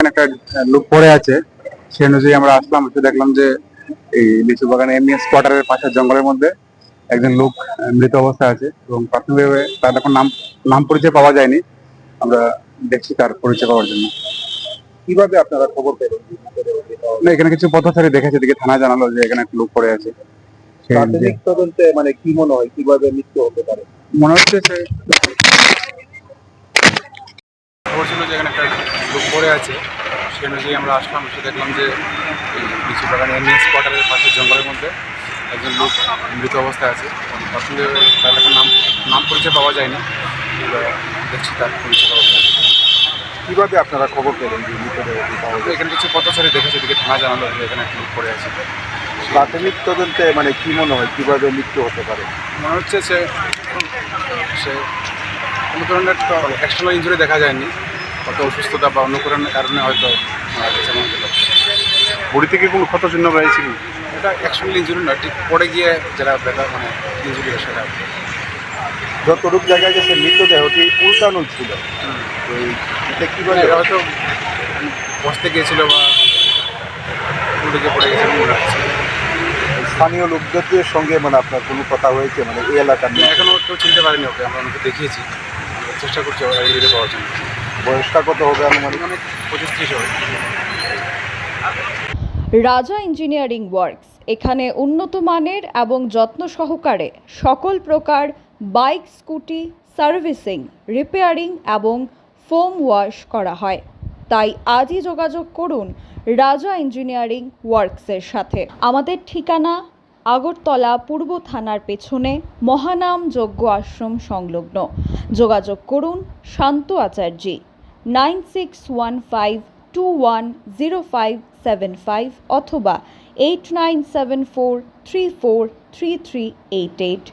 এখানে একটা লোক পড়ে আছে। সেই অনুযায়ী আমরা আসলাম এসে দেখলাম যে এই লিচু বাগানে এমনি স্কোয়াটারের পাশে জঙ্গলের মধ্যে একজন লোক মৃত অবস্থায় আছে এবং প্রাথমিকভাবে তার এখন নাম নাম পরিচয় পাওয়া যায়নি। আমরা দেখছি তার পরিচয় পাওয়ার জন্য। কীভাবে আপনারা খবর পেলেন? না, এখানে কিছু পথচারী দেখেছে দিকে থানায় জানালো যে এখানে একটা লোক পড়ে আছে। সে- প্রাথমিক তদন্তে মানে কি মনে হয় কীভাবে মৃত্যু হতে পারে? মনে হচ্ছে সে খবর ছিল যে এখানে একটা পড়ে আছে সে অনুযায়ী আমরা আসলাম এসে দেখলাম যে এই লিচু বাগানে এমনি কোয়ার্টারের পাশে জঙ্গলের মধ্যে একজন লোক মৃত অবস্থায় আছে। প্রথমে তার এখন নাম নাম পরিচয় পাওয়া যায়নি দেখছি তার পরিচয় পাওয়া যায় কীভাবে আপনারা খবর পেলেন যে পাওয়া তো এখানে কিছু পথচারী দেখেছে এদিকে থানা জানালো যে এখানে একটা লোক পড়ে আছে। প্রাথমিক তদন্তে মানে কী মনে হয় কীভাবে মৃত্যু হতে পারে? মনে হচ্ছে সে সে কোনো ধরনের এক্সটার্নাল ইঞ্জুরি দেখা যায়নি। কত অসুস্থতা বা অন্য কোনো কারণে হয়তো মারা গেছে হতে পারে। বড়ি থেকে কোনো ক্ষত চিহ্ন পেয়েছিল এটা অ্যাকচুয়ালি ইঞ্জুরি নয় ঠিক পড়ে গিয়ে যারা ব্যথা মানে ইঞ্জুরি হয় সেটা। যতটুক জায়গায় গেছে মৃতদেহটি উল্টানো ছিল। তো এই- এটা কীভাবে এরা হয়তো বসতে গিয়েছিল বা উল্টে গিয়ে পড়ে গেছে মনে হচ্ছে। স্থানীয় লোকদের সঙ্গে মানে আপনার কোনো কথা হয়েছে? মানে এই এলাকার এখনও কেউ চিনতে পারেনি ওকে আমরা অনেকে দেখিয়েছি। চেষ্টা করছি ওরা পাওয়ার জন্য। বয়সটা কত হবে আনুমানিক পঁচিশ ত্রিশ হবে। রাজা ইঞ্জিনিয়ারিং ওয়ার্কস, এখানে উন্নত মানের এবং যত্ন সহকারে সকল প্রকার বাইক, স্কুটি, সার্ভিসিং, রিপেয়ারিং এবং ফোম ওয়াশ করা হয়। তাই আজই যোগাযোগ করুন রাজা ইঞ্জিনিয়ারিং ওয়ার্কসের সাথে। আমাদের ঠিকানা আগরতলা পূর্ব থানার পেছনে মহানাম যজ্ঞ আশ্রম সংলগ্ন। যোগাযোগ করুন Shanta Acharjee. nine six one five two one zero five seven five অথবা eight nine seven four three four three three eight eight